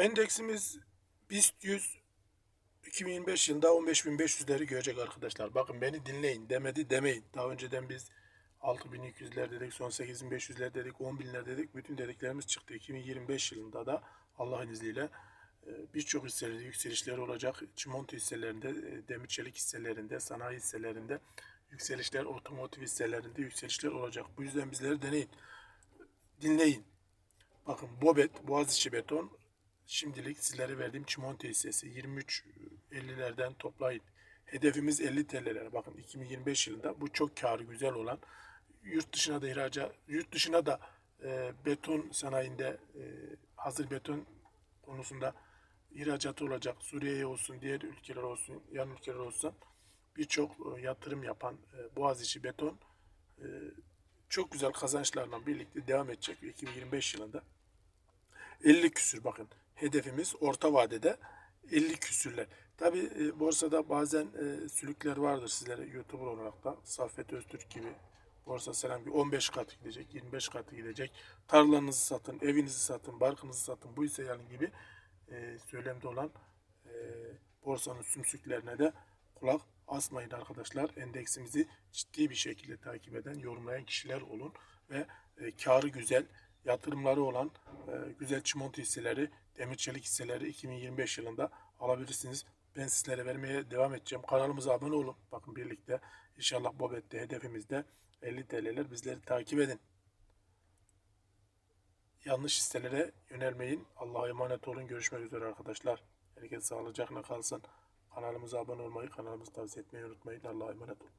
Endeksimiz BIST 100 2025 yılında 15.500'leri görecek arkadaşlar. Bakın beni dinleyin demedi demeyin. Daha önceden biz 6.200'ler dedik, son 8.500'ler dedik, 10.000'ler dedik. Bütün dediklerimiz çıktı. 2025 yılında da Allah'ın izniyle e, birçok hisselerde yükselişler olacak. Çimento hisselerinde, e, demir çelik hisselerinde, sanayi hisselerinde yükselişler, otomotiv hisselerinde yükselişler olacak. Bu yüzden bizleri deneyin. Dinleyin. Bakın Bobet, Boğaziçi Beton şimdilik sizlere verdiğim çimento hissesi 23.50'lerden toplayın. Hedefimiz 50 TL'lere. Bakın 2025 yılında bu çok karı güzel olan yurt dışına da ihracat, yurt dışına da e, beton sanayinde e, hazır beton konusunda ihracat olacak. Suriye'ye olsun, diğer ülkeler olsun, yan ülkeler olsun birçok e, yatırım yapan e, Boğaziçi Beton e, çok güzel kazançlarla birlikte devam edecek 2025 yılında. 50 küsür bakın hedefimiz orta vadede 50 küsürler. Tabi e, borsada bazen e, sülükler vardır sizlere YouTuber olarak da Saffet Öztürk gibi borsa selam gibi 15 katı gidecek 25 katı gidecek tarlanızı satın evinizi satın barkınızı satın bu ise yani gibi e, söylemde olan e, borsanın sümsüklerine de kulak asmayın arkadaşlar. Endeksimizi ciddi bir şekilde takip eden, yorumlayan kişiler olun ve e, karı güzel, yatırımları olan e, güzel çimento hisseleri, demir çelik hisseleri 2025 yılında alabilirsiniz. Ben sizlere vermeye devam edeceğim. Kanalımıza abone olun. Bakın birlikte inşallah Bobet'te hedefimizde 50 TL'ler bizleri takip edin. Yanlış hisselere yönelmeyin. Allah'a emanet olun. Görüşmek üzere arkadaşlar. Herkes sağlıcakla kalsın. Kanalımıza abone olmayı, kanalımızı tavsiye etmeyi unutmayın. Allah'a emanet olun.